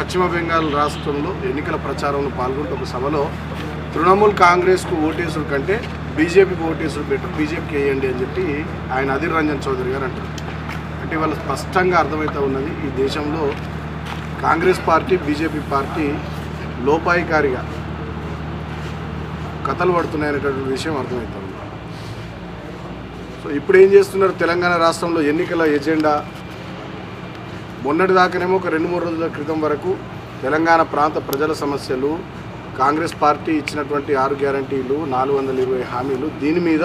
పశ్చిమ బెంగాల్ రాష్ట్రంలో ఎన్నికల ప్రచారంలో పాల్గొంటూ ఒక సభలో తృణమూల్ కాంగ్రెస్కు ఓటేసుడు కంటే బీజేపీకి ఓటేసుడు పెట్టు బీజేపీకి వేయండి అని చెప్పి ఆయన అధీర్ రంజన్ చౌదరి గారు అంటారు. అంటే వాళ్ళు స్పష్టంగా అర్థమవుతూ ఉన్నది ఈ దేశంలో కాంగ్రెస్ పార్టీ బీజేపీ పార్టీ లోపాయికారిగా కథలు పడుతున్నాయనేటటువంటి విషయం అర్థమవుతుంది సో ఇప్పుడు ఏం చేస్తున్నారు? తెలంగాణ రాష్ట్రంలో ఎన్నికల ఎజెండా మొన్నటి దాకానేమో ఒక రెండు మూడు రోజుల క్రితం వరకు తెలంగాణ ప్రాంత ప్రజల సమస్యలు కాంగ్రెస్ పార్టీ ఇచ్చినటువంటి ఆరు గ్యారంటీలు నాలుగు వందల ఇరవై హామీలు దీని మీద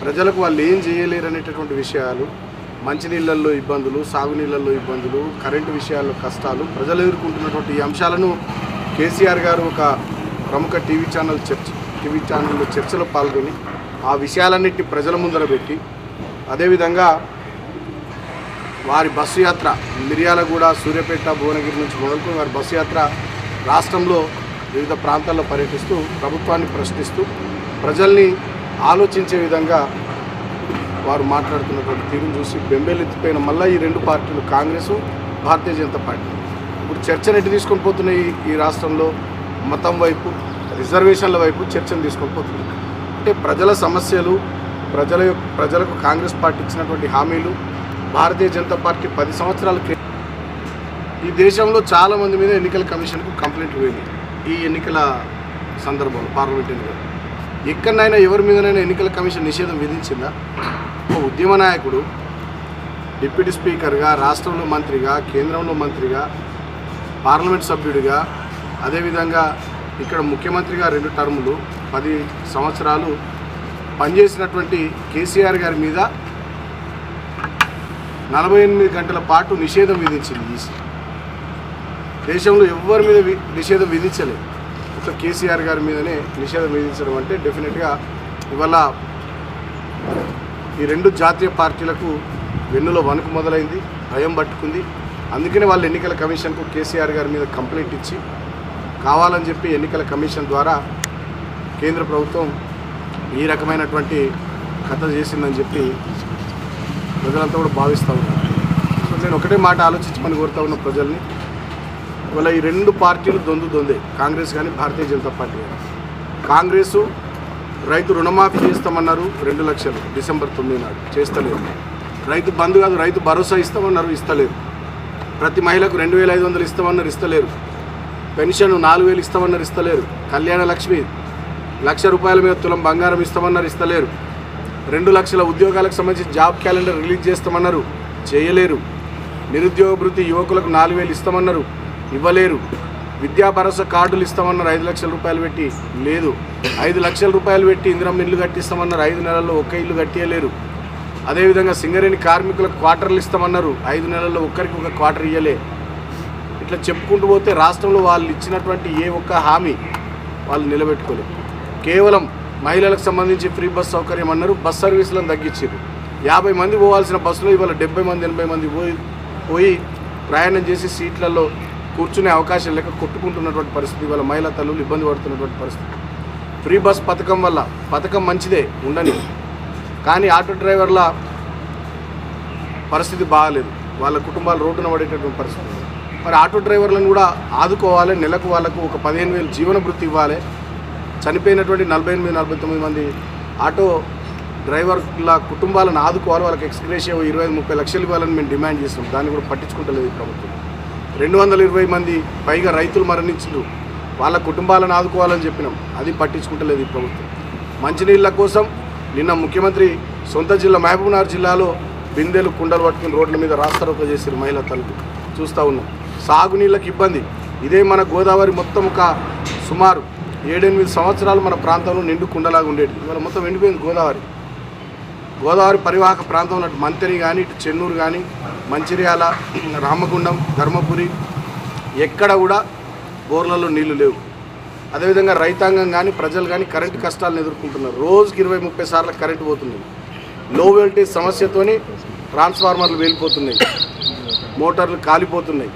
ప్రజలకు వాళ్ళు ఏం చేయలేరు అనేటటువంటి విషయాలు మంచినీళ్ళల్లో ఇబ్బందులు సాగునీళ్ళల్లో ఇబ్బందులు కరెంటు విషయాల్లో కష్టాలు ప్రజలు ఎదుర్కొంటున్నటువంటి ఈ అంశాలను కేసీఆర్ గారు ఒక ప్రముఖ టీవీ ఛానల్ చర్చ టీవీ ఛానల్లో చర్చలో పాల్గొని ఆ విషయాలన్నింటినీ ప్రజల ముందర పెట్టి అదేవిధంగా వారి బస్సు యాత్ర మిర్యాలగూడ సూర్యాపేట భువనగిరి నుంచి మొదలుకొని వారి బస్సు యాత్ర రాష్ట్రంలో వివిధ ప్రాంతాల్లో పర్యటిస్తూ ప్రభుత్వాన్ని ప్రశ్నిస్తూ ప్రజల్ని ఆలోచించే విధంగా వారు మాట్లాడుతున్నటువంటి తీరును చూసి బెంబేలెత్తిపోయిన మళ్ళీ ఈ రెండు పార్టీలు కాంగ్రెస్ భారతీయ జనతా పార్టీ. ఇప్పుడు చర్చను ఎటు తీసుకొని పోతున్నాయి ఈ- రాష్ట్రంలో. మతం వైపు రిజర్వేషన్ల వైపు చర్చను తీసుకొని పోతున్నాయి. అంటే ప్రజల సమస్యలు ప్రజల యొక్క- ప్రజలకు కాంగ్రెస్ పార్టీ ఇచ్చినటువంటి హామీలు భారతీయ జనతా పార్టీ పది సంవత్సరాల ఈ దేశంలో చాలా మంది మీద ఎన్నికల కమిషన్కు కంప్లైంట్ పోయింది. ఈ ఎన్నికల సందర్భంలో పార్లమెంట్ ఎన్నికలు. ఎక్కడైనా ఎవరి మీదనైనా ఎన్నికల కమిషన్ నిషేధం విధించిందా? ఒక ఉద్యమ నాయకుడు డిప్యూటీ స్పీకర్గా రాష్ట్రంలో మంత్రిగా కేంద్రంలో మంత్రిగా పార్లమెంట్ సభ్యుడిగా అదేవిధంగా ఇక్కడ ముఖ్యమంత్రిగా రెండు టర్ములు పది సంవత్సరాలు పనిచేసినటువంటి కేసీఆర్ గారి మీద నలభై ఎనిమిది గంటల పాటు నిషేధం విధించింది ఈసీ. దేశంలో ఎవరి మీద వి- నిషేధం విధించలేదు. ఒక కేసీఆర్ గారి మీదనే నిషేధం విధించడం అంటే డెఫినెట్గా ఇవాళ ఈ రెండు జాతీయ పార్టీలకు వెన్నులో వణుకు మొదలైంది భయం పట్టుకుంది. అందుకనే వాళ్ళు ఎన్నికల కమిషన్కు కేసీఆర్ గారి మీద కంప్లైంట్ ఇచ్చి కావాలని చెప్పి ఎన్నికల కమిషన్ ద్వారా కేంద్ర ప్రభుత్వం ఈ రకమైనటువంటి కథ చేసిందని చెప్పి ప్రజలంతా కూడా భావిస్తూ ఉన్నారు. సో నేను ఒకటే మాట ఆలోచించమని కోరుతా ఉన్న ప్రజల్ని ఇవాళ ఈ రెండు పార్టీలు దొందు దొందే కాంగ్రెస్ కానీ భారతీయ జనతా పార్టీ కానీ కాంగ్రెసు రైతు రుణమాఫీ చేస్తామన్నారు రెండు లక్షలు డిసెంబర్ తొమ్మిది నాడు చేస్తలేదు. రైతు బంధు కాదు రైతు భరోసా ఇస్తామన్నారు ఇస్తలేదు. ప్రతి మహిళకు రెండు వేల ఐదు వందలు ఇస్తామన్నారు ఇస్తలేరు. పెన్షన్ నాలుగు వేలు ఇస్తామన్నారు ఇస్తలేరు. కళ్యాణ లక్ష్మి లక్ష రూపాయల మీద తులం బంగారం ఇస్తామన్నారు ఇస్తలేరు. రెండు లక్షల ఉద్యోగాలకు సంబంధించి జాబ్ క్యాలెండర్ రిలీజ్ చేస్తామన్నారు. చేయలేరు. నిరుద్యోగ భృతి యువకులకు నాలుగు వేలు ఇస్తామన్నారు. ఇవ్వలేరు. విద్యా భరోసా కార్డులు ఇస్తామన్నారు. ఐదు లక్షల రూపాయలు పెట్టి లేదు. ఐదు లక్షల రూపాయలు పెట్టి ఇందిరమ్మ ఇల్లు కట్టిస్తామన్నారు. ఐదు నెలల్లో ఒక్క ఇల్లు కట్టియలేరు. అదేవిధంగా సింగరేణి కార్మికులకు క్వార్టర్లు ఇస్తామన్నారు. ఐదు నెలల్లో ఒక్కరికి ఒక క్వార్టర్ ఇయ్యలే. ఇట్లా చెప్పుకుంటూ పోతే రాష్ట్రంలో వాళ్ళు ఇచ్చినటువంటి ఏ ఒక్క హామీ వాళ్ళు నిలబెట్టుకోలేదు కేవలం మహిళలకు సంబంధించి ఫ్రీ బస్ సౌకర్యం అన్నారు. బస్ సర్వీసులను తగ్గించారు. యాభై మంది పోవాల్సిన బస్సులో ఇవాళ డెబ్బై మంది ఎనభై మంది పోయి పోయి ప్రయాణం చేసి సీట్లలో కూర్చునే అవకాశం లేక కొట్టుకుంటున్నటువంటి పరిస్థితి. ఇవాళ మహిళా తల్లులు ఇబ్బంది పడుతున్నటువంటి పరిస్థితి. ఫ్రీ బస్ పథకం వల్ల పథకం మంచిదే ఉండని. కానీ ఆటో డ్రైవర్ల పరిస్థితి బాగాలేదు. వాళ్ళ కుటుంబాలు రోడ్డున పడేటటువంటి పరిస్థితి. మరి ఆటో డ్రైవర్లను కూడా ఆదుకోవాలి నెలకు వాళ్ళకు ఒక పదిహేను వేలు జీవన వృత్తి ఇవ్వాలి. చనిపోయినటువంటి నలభై ఎనిమిది నలభై తొమ్మిది మంది ఆటో డ్రైవర్ల కుటుంబాలను ఆదుకోవాలి వాళ్ళకి ఎక్స్గ్రేషియో ఇరవై ముప్పై లక్షలు ఇవ్వాలని మేము డిమాండ్ చేస్తున్నాం. దాన్ని కూడా పట్టించుకుంటలేదు ఈ ప్రభుత్వం. రెండు వందల ఇరవై మంది పైగా రైతులు మరణించారు వాళ్ళ కుటుంబాలను ఆదుకోవాలని చెప్పినాం. అది పట్టించుకుంటలేదు ఈ ప్రభుత్వం. మంచినీళ్ళ కోసం నిన్న ముఖ్యమంత్రి సొంత జిల్లా మహబూబ్నగర్ జిల్లాలో బిందెలు కుండలు పట్టుకుని రోడ్ల మీద రాస్తారోక చేసిన మహిళా తల్లి చూస్తూ ఉన్నాం. సాగునీళ్ళకి ఇబ్బంది. ఇదే మన గోదావరి మొత్తం ఒక సుమారు ఏడెనిమిది సంవత్సరాలు మన ప్రాంతంలో నిండు కుండలాగా ఉండేది. ఇవాళ మొత్తం ఎండిపోయింది గోదావరి. గోదావరి పరివాహక ప్రాంతం అటు మంతెని కానీ ఇటు చెన్నూరు కానీ మంచిర్యాల రామగుండం ధర్మపురి ఎక్కడ కూడా బోర్లలో నీళ్ళు లేవు. అదేవిధంగా రైతాంగం కానీ ప్రజలు కానీ కరెంటు కష్టాలను ఎదుర్కొంటున్నారు. రోజుకి ఇరవై ముప్పై సార్లు కరెంటు పోతుంది. లో వోల్టేజ్ సమస్యతోని ట్రాన్స్ఫార్మర్లు వెళ్ళిపోతున్నాయి మోటార్లు కాలిపోతున్నాయి.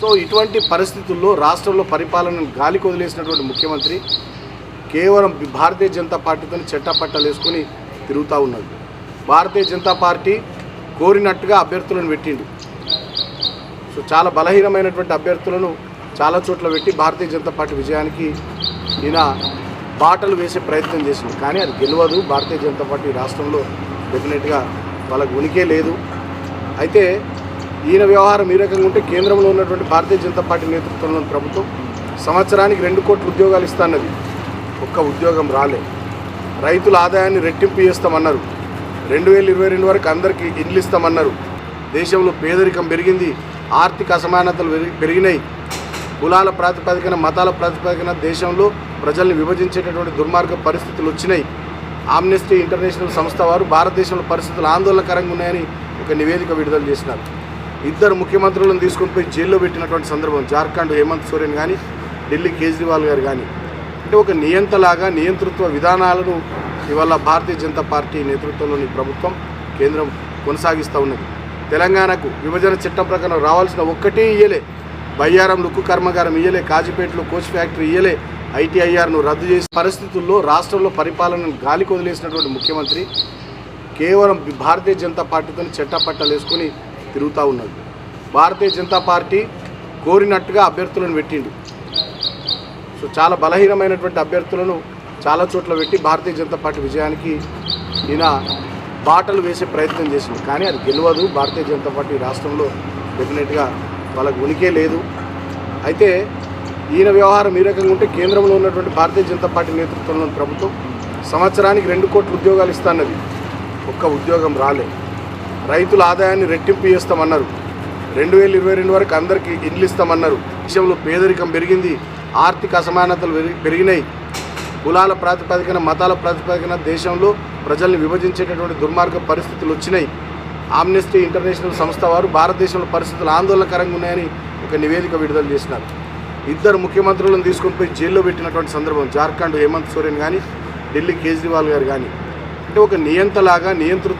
సో ఇటువంటి పరిస్థితుల్లో రాష్ట్రంలో పరిపాలనను గాలికి వదిలేసినటువంటి ముఖ్యమంత్రి కేవలం భారతీయ జనతా పార్టీతో చెట్టాపట్టాలు వేసుకొని తిరుగుతూ ఉన్నది భారతీయ జనతా పార్టీ కోరినట్టుగా అభ్యర్థులను పెట్టిండు. సో చాలా బలహీనమైనటువంటి అభ్యర్థులను చాలా చోట్ల పెట్టి భారతీయ జనతా పార్టీ విజయానికి ఈయన బాటలు వేసే ప్రయత్నం చేసింది కానీ అది గెలవదు. భారతీయ జనతా పార్టీ రాష్ట్రంలో డెఫినెట్గా వాళ్ళకు ఉనికే లేదు. అయితే ఈయన వ్యవహారం ఈ రకంగా ఉంటే కేంద్రంలో ఉన్నటువంటి భారతీయ జనతా పార్టీ నేతృత్వంలోని ప్రభుత్వం సంవత్సరానికి రెండు కోట్ల ఉద్యోగాలు ఇస్తాన్నది. ఒక్క ఉద్యోగం రాలే. రైతుల ఆదాయాన్ని రెట్టింపు చేస్తామన్నారు. రెండు వేల ఇరవై రెండు వరకు అందరికీ ఇండ్లు ఇస్తామన్నారు. దేశంలో పేదరికం పెరిగింది ఆర్థిక అసమానతలు పెరిగి- పెరిగినాయి. కులాల ప్రాతిపదికన మతాల ప్రాతిపదికన దేశంలో ప్రజల్ని విభజించేటటువంటి దుర్మార్గ పరిస్థితులు వచ్చినాయి. ఆమ్నెస్టీ ఇంటర్నేషనల్ సంస్థ వారు భారతదేశంలో పరిస్థితులు ఆందోళనకరంగా ఉన్నాయని ఒక నివేదిక విడుదల చేసినారు. ఇద్దరు ముఖ్యమంత్రులను తీసుకొని పోయి జైల్లో పెట్టినటువంటి సందర్భం జార్ఖండ్ హేమంత్ సోరెన్ కానీ ఢిల్లీ కేజ్రీవాల్ గారు కానీ అంటే ఒక నియంతలాగా నియంతృత్వ విధానాలను ఇవాళ భారతీయ జనతా పార్టీ నేతృత్వంలోని ప్రభుత్వం కేంద్రం కొనసాగిస్తూ ఉన్నది. తెలంగాణకు విభజన చట్టం ప్రకారం రావాల్సిన ఒక్కటే ఇయ్యలే. బయ్యారం లుక్కు కర్మాగారం ఇయ్యలే కాజీపేటలో కోచ్ ఫ్యాక్టరీ ఇయ్యలే ఐటీఐఆర్ను రద్దు చేసే పరిస్థితుల్లో రాష్ట్రంలో పరిపాలనను గాలికి వదిలేసినటువంటి ముఖ్యమంత్రి కేవలం భారతీయ జనతా పార్టీతో చట్టపట్టలు వేసుకొని తిరుగుతూ ఉన్నది. భారతీయ జనతా పార్టీ కోరినట్టుగా అభ్యర్థులను పెట్టిండు. సో చాలా బలహీనమైనటువంటి అభ్యర్థులను చాలా చోట్ల పెట్టి భారతీయ జనతా పార్టీ విజయానికి ఈయన బాటలు వేసే ప్రయత్నం చేసింది కానీ అది గెలవదు. భారతీయ జనతా పార్టీ రాష్ట్రంలో డెఫినెట్గా వాళ్ళకు ఉనికే లేదు. అయితే ఈయన వ్యవహారం ఈ రకంగా ఉంటే కేంద్రంలో ఉన్నటువంటి భారతీయ జనతా పార్టీ నేతృత్వంలోని ప్రభుత్వం సంవత్సరానికి రెండు కోట్ల ఉద్యోగాలు ఇస్తాన్నది ఒక్క ఉద్యోగం రాలేదు రైతుల ఆదాయాన్ని రెట్టింపు చేస్తామన్నారు. రెండు వేల ఇరవై రెండు వరకు అందరికీ ఇండ్లు ఇస్తామన్నారు. దేశంలో పేదరికం పెరిగింది ఆర్థిక అసమానతలు పెరిగి- పెరిగినాయి. కులాల ప్రాతిపదికన మతాల ప్రాతిపదికన దేశంలో ప్రజల్ని విభజించేటటువంటి దుర్మార్గ పరిస్థితులు వచ్చినాయి. ఆమ్నెస్టీ ఇంటర్నేషనల్ సంస్థ వారు భారతదేశంలో పరిస్థితులు ఆందోళనకరంగా ఉన్నాయని ఒక నివేదిక విడుదల చేసినారు. ఇద్దరు ముఖ్యమంత్రులను తీసుకొని పోయి జైల్లో పెట్టినటువంటి సందర్భం జార్ఖండ్ హేమంత్ సోరెన్ కానీ ఢిల్లీ కేజ్రీవాల్ గారు కానీ అంటే ఒక నియంతలాగా నియంతృత్వ